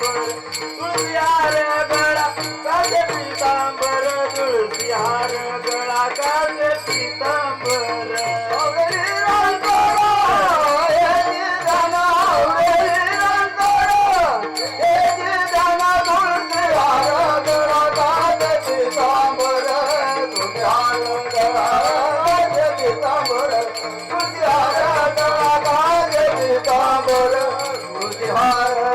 तुळसिहार गळा काले पितांबर तुळसिहार गळा काले করতে হয়